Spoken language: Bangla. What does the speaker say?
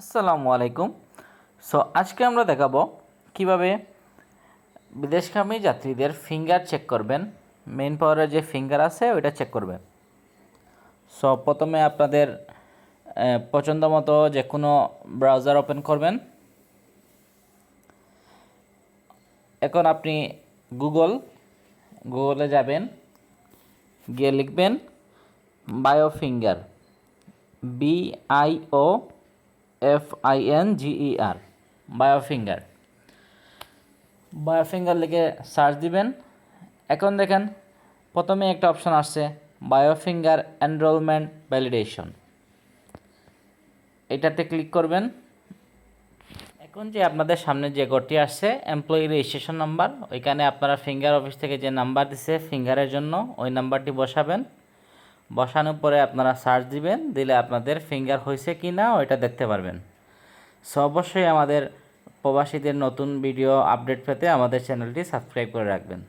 আসসালামু আলাইকুম। সো আজকে আমরা দেখাবো কীভাবে বিদেশগামী যাত্রীদের ফিঙ্গার চেক করবেন। মেন পাওয়ারের যে ফিঙ্গার আছে, ওইটা চেক করবেন। সো প্রথমে আপনাদের পছন্দ মতো যে কোনো ব্রাউজার ওপেন করবেন। এখন আপনি গুগল গুগলে যাবেন, গিয়ে লিখবেন biofinger B I O F I N G R biofinger biofinger লিখে সার্চ দিবেন। এখন দেখেন, প্রথমে একটা অপশন আসছে বায়োফিঙ্গার এনরোলমেন্ট ভ্যালিডেশন এটাতে ক্লিক করবেন। এখন যে আপনাদের সামনে যে ঘরটি আসছে এমপ্লয়ি রেজিস্ট্রেশন নাম্বার ওইখানে আপনারা ফিঙ্গার অফিস থেকে যে নাম্বার দিছে ফিঙ্গারের জন্য ওই নাম্বারটি বসাবেন। বসানোর পরে আপনারা সার্চ দিবেন, দিলে আপনাদের ফিঙ্গার হয়েছে কি না ওইটা দেখতে পারবেন। সো অবশ্যই আমাদের প্রবাসীদের নতুন ভিডিও আপডেট পেতে আমাদের চ্যানেলটি সাবস্ক্রাইব করে রাখবেন।